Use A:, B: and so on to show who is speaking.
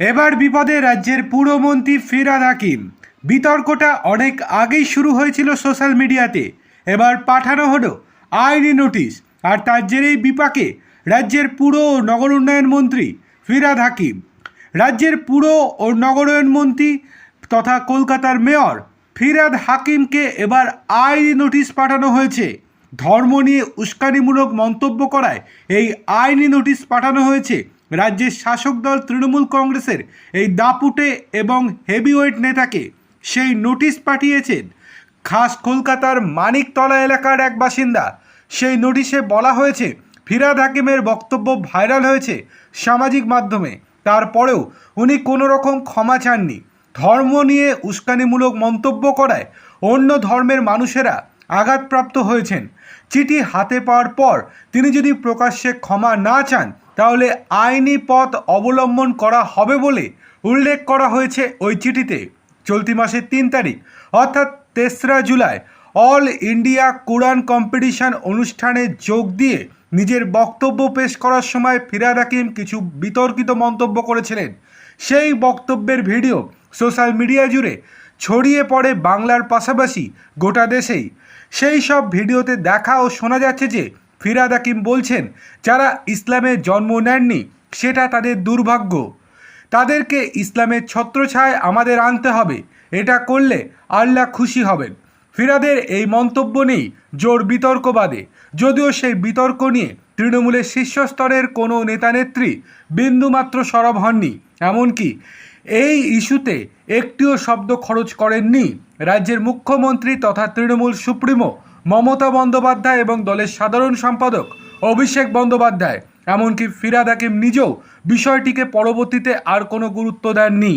A: এবার বিপদে রাজ্যের পুরমন্ত্রী ফিরাদ হাকিম। বিতর্কটা অনেক আগেই শুরু হয়েছিল সোশ্যাল মিডিয়াতে। এবার পাঠানো হলো আইনি নোটিশ আর তার জেরেই বিপাকে রাজ্যের পুর ও নগর উন্নয়ন মন্ত্রী ফিরাদ হাকিম। রাজ্যের পুর ও নগরায়ণ মন্ত্রী তথা কলকাতার মেয়র ফিরাদ হাকিমকে এবার আইনি নোটিশ পাঠানো হয়েছে। ধর্ম নিয়ে উস্কানিমূলক মন্তব্য করায় এই আইনি নোটিশ পাঠানো হয়েছে রাজ্যের শাসক দল তৃণমূল কংগ্রেসের এই দাপুটে এবং হেভিওয়েট নেতাকে সেই নোটিশ পাঠিয়েছেন। খাস কলকাতার মানিকতলা এলাকার এক বাসিন্দা। সেই নোটিশে বলা হয়েছে, ফিরাদ হাকিমের বক্তব্য ভাইরাল হয়েছে সামাজিক মাধ্যমে। তারপরেও উনি কোনো রকম ক্ষমা চাননি। ধর্ম নিয়ে উস্কানিমূলক মন্তব্য করায় অন্য ধর্মের মানুষেরা আঘাতপ্রাপ্ত হয়েছেন। চিঠি হাতে পাওয়ার পর তিনি যদি প্রকাশ্যে ক্ষমা না চান তাহলে আইনি পথ অবলম্বন করা হবে বলে উল্লেখ করা হয়েছে ওই চিঠিতে। চলতি মাসের তিন তারিখ, অর্থাৎ তেসরা জুলাই, অল ইন্ডিয়া কোরআন কম্পিটিশন অনুষ্ঠানে যোগ দিয়ে নিজের বক্তব্য পেশ করার সময় ফিরাদ হাকিম কিছু বিতর্কিত মন্তব্য করেছিলেন। সেই বক্তব্যের ভিডিও সোশ্যাল মিডিয়া জুড়ে ছড়িয়ে পড়ে বাংলার পাশাপাশি গোটা দেশেই। সেই সব ভিডিওতে দেখা ও শোনা যাচ্ছে যে ফিরাদ হাকিম বলছেন, যারা ইসলামে জন্ম নেননি, সেটা তাদের দুর্ভাগ্য। তাদেরকে ইসলামের ছত্রছায় আমাদের আনতে হবে, এটা করলে আল্লাহ খুশি হবেন। ফিরাদের এই মন্তব্য নেই জোর বিতর্কবাদে। যদিও সেই বিতর্ক নিয়ে তৃণমূলের শীর্ষস্তরের কোনো নেতানেত্রী বিন্দুমাত্র সরব হননি, এমনকি এই ইস্যুতে একটিও শব্দ খরচ করেননি রাজ্যের মুখ্যমন্ত্রী তথা তৃণমূল সুপ্রিমো মমতা বন্দ্যোপাধ্যায় এবং দলের সাধারণ সম্পাদক অভিষেক বন্দ্যোপাধ্যায়। এমনকি ফিরাদ হাকিম নিজেও বিষয়টিকে পরবর্তীতে আর কোনো গুরুত্ব দেননি।